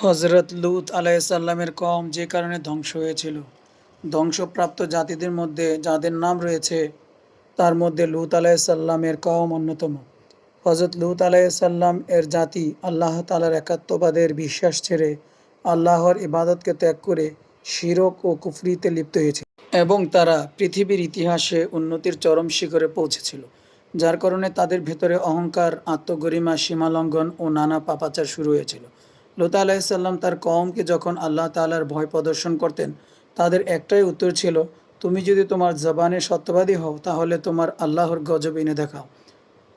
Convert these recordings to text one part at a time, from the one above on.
হজরত লুত আলাইসাল্লামের কম যে কারণে ধ্বংস হয়েছিল। ধ্বংসপ্রাপ্ত জাতিদের মধ্যে যাদের নাম রয়েছে, তার মধ্যে লুত আলাইসাল্লামের কম অন্যতম। হজরত লুত আলাইসাল্লাম এর জাতি আল্লাহ তালার একাত্মবাদের বিশ্বাস ছেড়ে আল্লাহর ইবাদতকে ত্যাগ করে শিরক ও কুফরিতে লিপ্ত হয়েছে এবং তারা পৃথিবীর ইতিহাসে উন্নতির চরম শিখরে পৌঁছেছিল, যার কারণে তাদের ভেতরে অহংকার, আত্মগরিমা, সীমালঙ্ঘন ও নানা পাপাচার শুরু হয়েছিল। লুতা আলাইসাল্লাম তার কওমকে যখন আল্লাহ তাআলার ভয় প্রদর্শন করতেন, তাদের একটাই উত্তর ছিল, তুমি যদি তোমার জবানে সত্যবাদী হও, তাহলে তোমার আল্লাহর গজব এনে দেখাও।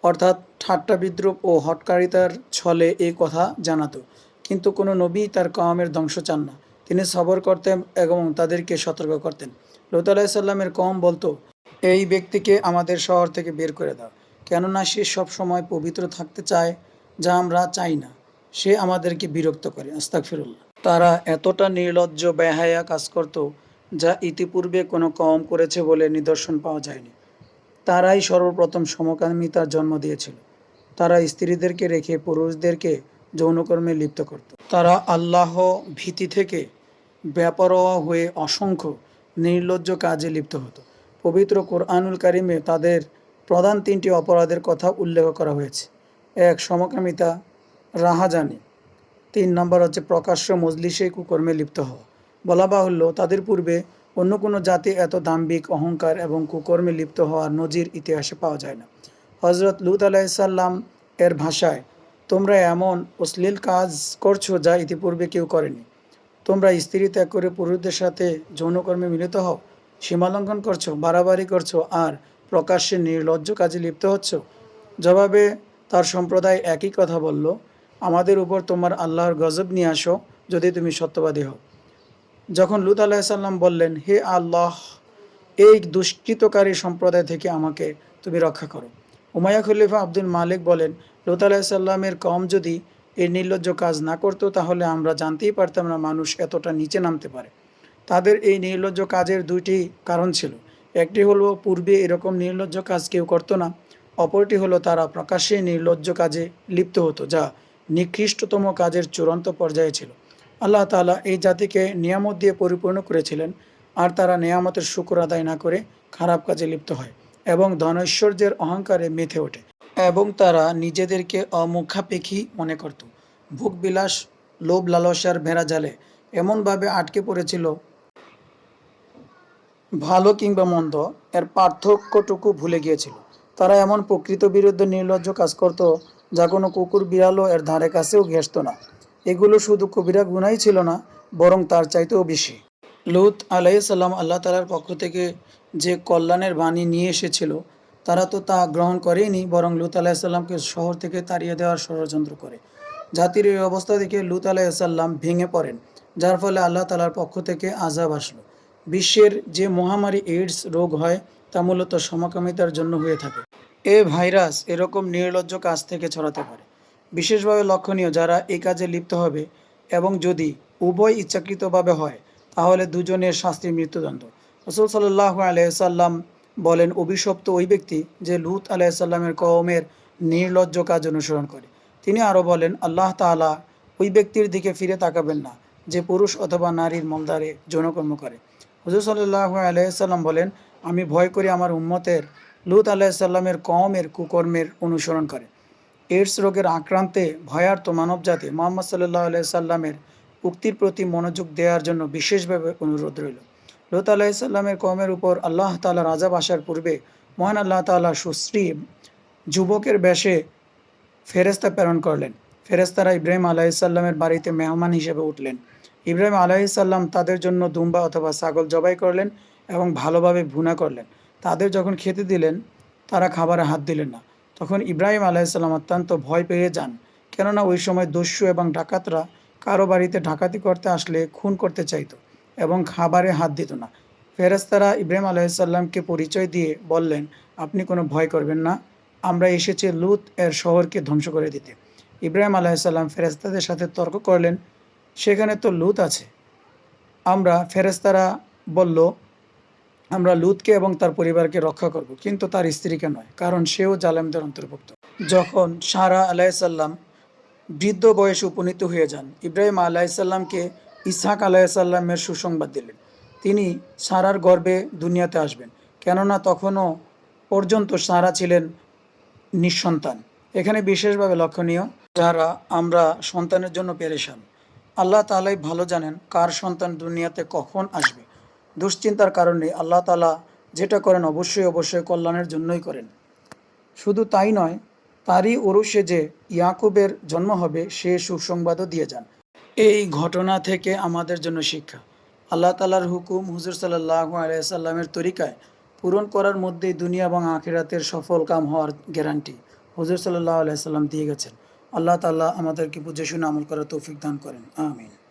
অর্থাৎ ঠাট্টা বিদ্রুপ ও হটকারিতার ছলে এই কথা জানাতো। কিন্তু কোনো নবী তার কওমের ধ্বংস চান না। তিনি সবর করতেন এবং তাদেরকে সতর্ক করতেন। লুত আলাইসাল্লামের কম বলতো, এই ব্যক্তিকে আমাদের শহর থেকে বের করে দাও। কেননা সে সব সময় পবিত্র থাকতে চায়, যা আমরা চাই না। সে আমাদেরকে বিরক্ত করে আস্তাকফিরুল্লাহ তারা এতটা নির্লজ্জ, বেহায়া কাজ করত যা ইতিপূর্বে কোনো কম করেছে বলে নিদর্শন পাওয়া যায়নি। তারাই সর্বপ্রথম সমকামিতার জন্ম দিয়েছিল। তারা স্ত্রীদেরকে রেখে পুরুষদেরকে যৌনকর্মে লিপ্ত করত। তারা আল্লাহ ভীতি থেকে বেপরোয়া হয়ে অসংখ্য নির্লজ্জ কাজে লিপ্ত হতো। পবিত্র কোরআনুল কারিমে তাদের প্রধান তিনটি অপরাধের কথা উল্লেখ করা হয়েছে। এক, সমকামিতা রাহাজানি। তিন নম্বর হচ্ছে প্রকাশ্য মজলিসে কুকর্মে লিপ্ত হওয়া। বলা বাহুল্য, তাদের পূর্বে অন্য কোনো জাতি এত দাম্ভিক, অহংকার এবং কুকর্মে লিপ্ত হওয়ার নজির ইতিহাসে পাওয়া যায় না। হজরত লুত আলাইসাল্লাম এর ভাষায়, তোমরা এমন অশ্লীল কাজ করছ যা ইতিপূর্বে কেউ করেনি। তোমরা স্ত্রী ত্যাগ করে পুরুষদের সাথে যৌনকর্মে মিলিত হও, সীমালঙ্ঘন করছ, বাড়াবাড়ি করছ আর প্রকাশ্যে নির্লজ্জ কাজে লিপ্ত হচ্ছ? জবাবে তার সম্প্রদায় একই কথা বলল আমাদের উপর তোমার আল্লাহর গজব নিয়ে আসো, যদি তুমি সত্যবাদী হও। যখন লুত আলাহিসাল্লাম বললেন, হে আল্লাহ, এই দুষ্কৃতকারী সম্প্রদায় থেকে আমাকে তুমি রক্ষা করো। উমায়া খলিফা আব্দুল মালিক বলেন, লুত আলাহিসাল্লামের কম যদি এই নির্লজ্জ কাজ না করতো, তাহলে আমরা জানতেই পারতাম না মানুষ এতটা নিচে নামতে পারে। তাদের এই নির্লজ্জ কাজের দুইটি কারণ ছিল। একটি হলো, পূর্বে এরকম নির্লজ্জ কাজ কেউ করতো না। অপরটি হলো, তারা প্রকাশ্যে নির্লজ্জ কাজে লিপ্ত হতো, যা নিকৃষ্টতম কাজের চূড়ান্ত পর্যায়ে ছিল। আল্লাহ তাআলা এই জাতিকে নিয়ামত দিয়ে পরিপূর্ণ করেছিলেন, আর তারা নিয়ামতের শুকর আদায় না করে খারাপ কাজে লিপ্ত হয় এবং ধনৈশ্বর্যের অহংকারে মেথে ওঠে এবং তারা নিজেদেরকে অমুখাপেক্ষী মনে করত। ভোগ বিলাস লোভ লালসার ভেড়া জালে এমনভাবে আটকে পড়েছিল, ভালো কিংবা মন্দ, এর পার্থক্যটুকু ভুলে গিয়েছিল। তারা এমন প্রকৃত বিরুদ্ধে নির্লজ্জ কাজ করত যা কোনো কুকুর বিড়ালও এর ধারে কাছেও ঘেসত না। এগুলো শুধু কবিরা গুনাই ছিল না, বরং তার চাইতেও বেশি। লুত আলাইসাল্লাম আল্লাহ তালার পক্ষ থেকে যে কল্যাণের বাণী নিয়ে এসেছিল, তারা তো তা গ্রহণ করেনি বরং লুত আলাইসাল্লামকে শহর থেকে তাড়িয়ে দেওয়ার ষড়যন্ত্র করে। জাতির এই অবস্থা দেখে লুত আলাইসাল্লাম ভেঙে পড়েন, যার ফলে আল্লাহ তালার পক্ষ থেকে আজাব আসলো। বিশ্বের যে মহামারী এইডস রোগ হয়, তা মূলত সমকামিতার জন্য হয়ে থাকে। এ ভাইরাস এরকম নির্লজ্জ কাজ থেকে ছড়াতে পারে। বিশেষভাবে লক্ষণীয় যারা এই কাজে লিপ্ত হবে এবং যদি উভয় ইচ্ছাকৃতভাবে হয়, তাহলে দুজনের শাস্তির মৃত্যুদণ্ড। রসুল সাল্লাহ আলাইসাল্লাম বলেন, অভিশপ্ত ওই ব্যক্তি যে লুত আলাইসাল্লামের কওমের নির্লজ্জ কাজ অনুসরণ করে। তিনি আরও বলেন, আল্লাহ তাআলা ওই ব্যক্তির দিকে ফিরে তাকাবেন না, যে পুরুষ অথবা নারীর মলদারে যৌনকর্ম করে। হুজুর সাল্লাহ আলাইসাল্লাম বলেন, আমি ভয় করি আমার উম্মতের লুত আলাইসাল্লামের কওমের কুকর্মের অনুসরণ করে। এইডস রোগের আক্রান্তে ভয়ার্ত মানবজাতি মোহাম্মদ সাল্লাহ আলাইসাল্লামের উক্তির প্রতি মনোযোগ দেওয়ার জন্য বিশেষভাবে অনুরোধ রইল। লুত আলাইসাল্লামের কমের উপর আল্লাহ তালা রাজাব আসার পূর্বে মহান আল্লাহ তালা সুশ্রী যুবকের বেশে ফেরেস্তা প্রেরণ করলেন। ফেরেস্তারা ইব্রাহিম আলাইসাল্লামের বাড়িতে মেহমান হিসেবে উঠলেন। ইব্রাহিম আলাইসাল্লাম তাদের জন্য দুম্বা অথবা ছাগল জবাই করলেন এবং ভালোভাবে ভুনা করলেন। তাদের যখন খেতে দিলেন, তারা খাবারে হাত দিলেন না। তখন ইব্রাহিম আলাইসাল্লাম অত্যন্ত ভয় পেয়ে যান। কেননা ওই সময় দস্যু এবং ডাকাতরা কারও বাড়িতে ডাকাতি করতে আসলে খুন করতে চাইত এবং খাবারে হাত দিত না। ফেরেস্তারা ইব্রাহিম আলাইসাল্লামকে পরিচয় দিয়ে বললেন, আপনি কোনো ভয় করবেন না, আমরা এসেছি লুত এর শহরকে ধ্বংস করে দিতে। ইব্রাহিম আলাইসাল্লাম ফেরেস্তাদের সাথে তর্ক করলেন, সেখানে তো লুত আছে। আমরা ফেরেস্তারা বলল আমরা লুতকে এবং তার পরিবারকে রক্ষা করব, কিন্তু তার স্ত্রীকে নয়, কারণ সেও জালেমদের অন্তর্ভুক্ত। যখন সারা আলাইসাল্লাম বৃদ্ধ বয়সে উপনীত হয়ে যান, ইব্রাহিম আলাইসাল্লামকে ইসহাক আলাইসাল্লামের সুসংবাদ দিলেন। তিনি সারার গর্বে দুনিয়াতে আসবেন, কেননা তখনও পর্যন্ত সারা ছিলেন নিঃসন্তান। এখানে বিশেষভাবে লক্ষণীয়, যারা আমরা সন্তানের জন্য পেরেশান। আল্লাহ তালাই ভালো জানেন কার সন্তান দুনিয়াতে কখন আসবে। দুশ্চিন্তার কারণে আল্লাহ তালা যেটা করেন অবশ্যই অবশ্যই কল্যাণের জন্যই করেন। শুধু তাই নয়, তারই ওরসে যে ইয়াকুবের জন্ম হবে, সে সুসংবাদও দিয়ে যান। এই ঘটনা থেকে আমাদের জন্য শিক্ষা। আল্লাহ তালার হুকুম হুজুর সাল্লাহ আলাইসাল্লামের তরিকায় পূরণ করার মধ্যেই দুনিয়া এবং আখিরাতের সফল কাম হওয়ার গ্যারান্টি হুজুর সাল্লাহ আলাইসাল্লাম দিয়ে গেছেন। আল্লাহ তাল্লাহ আমাদেরকে বুঝে শুনে আমল করার তৌফিক দান করেন। আমিন।